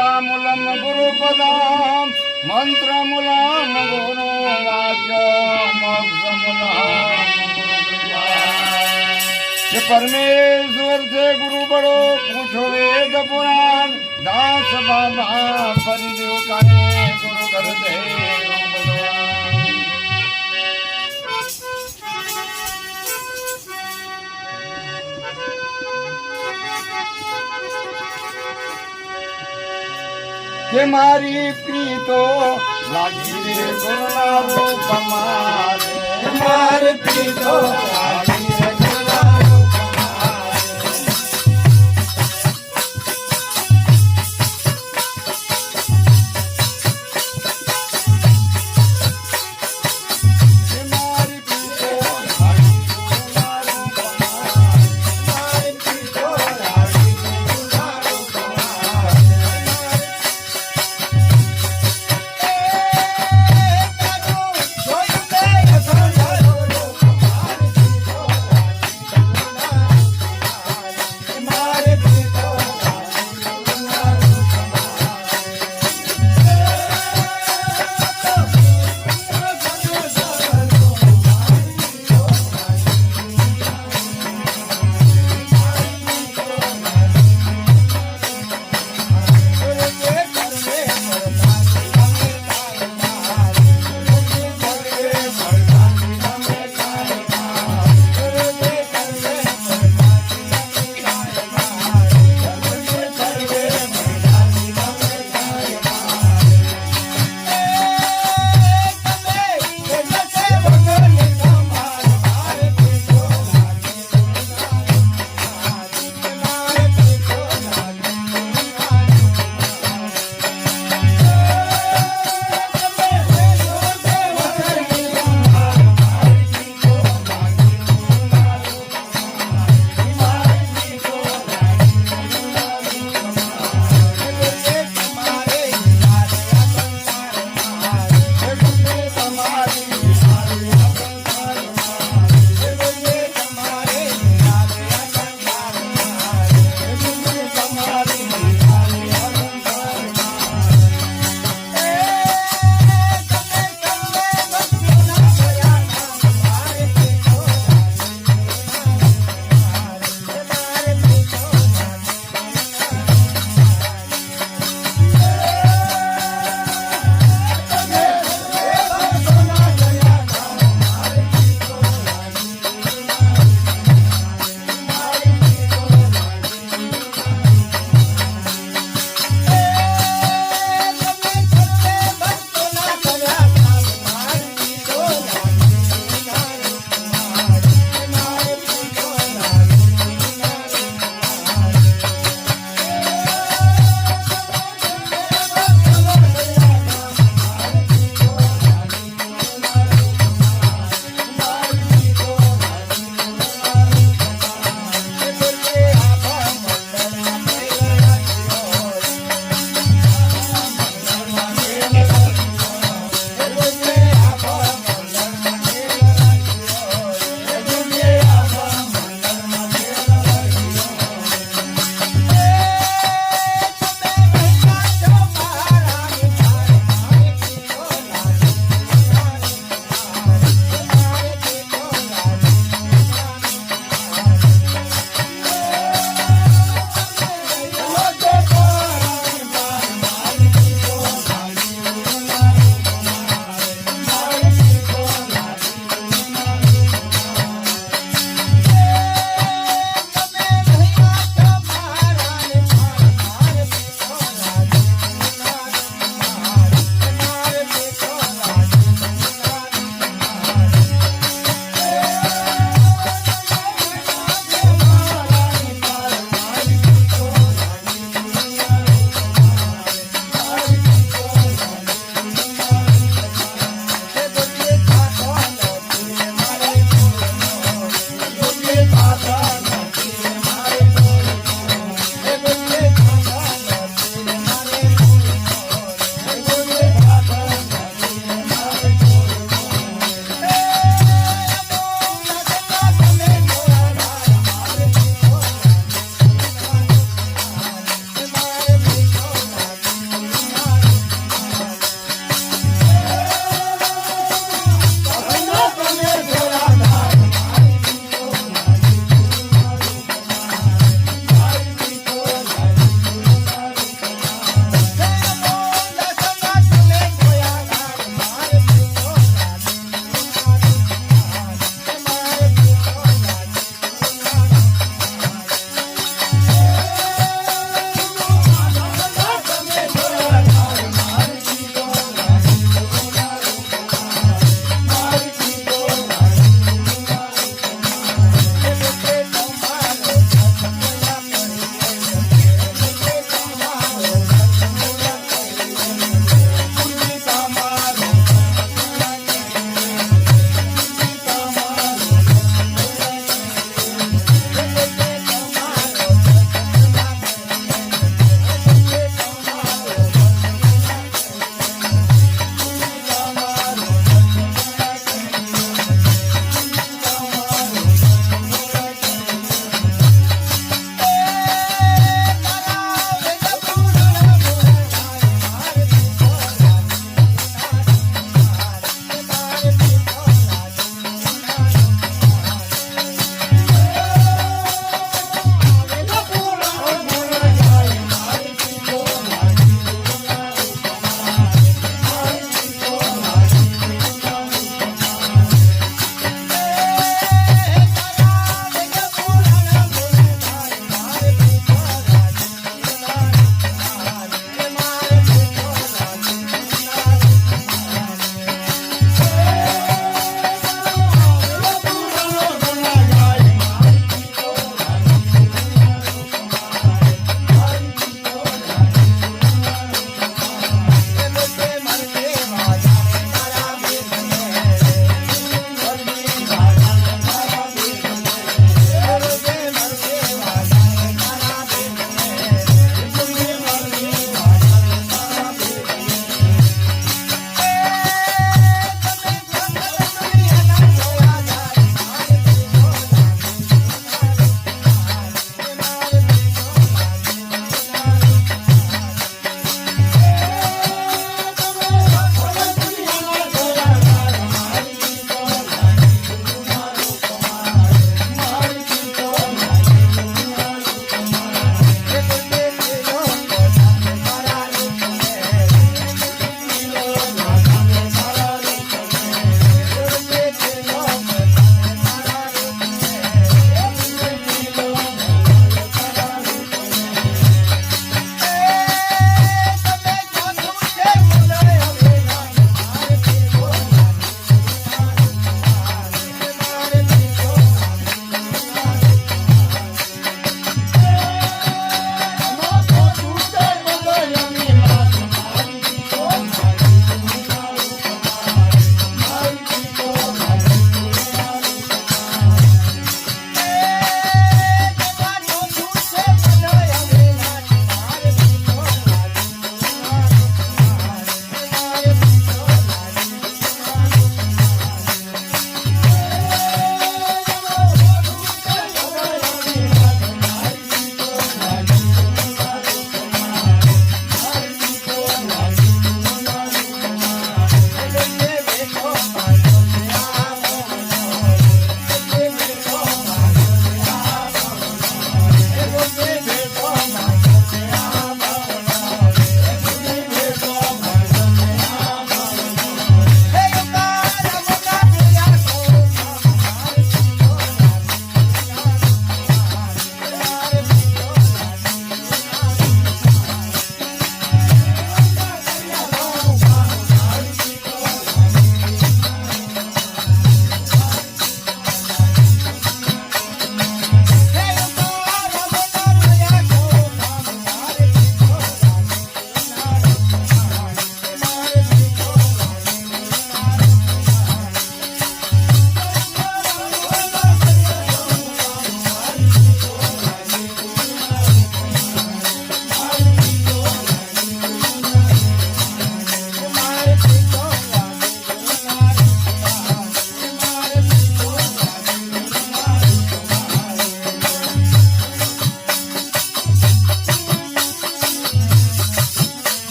પદામૂલમ ગુરુ પદામ મંત્ર મૂલમ ગુરુ વાક્ય મોક્ષ પરમેશ્વર છે ગુરુ બળો પૂછો વેદ પુરાણ દાસ બાબા પરિદેવ કાને ગુરુ કરતે કે મારી પીતો લાગી રે ગુરુના રૂપ મારે મારી પીતો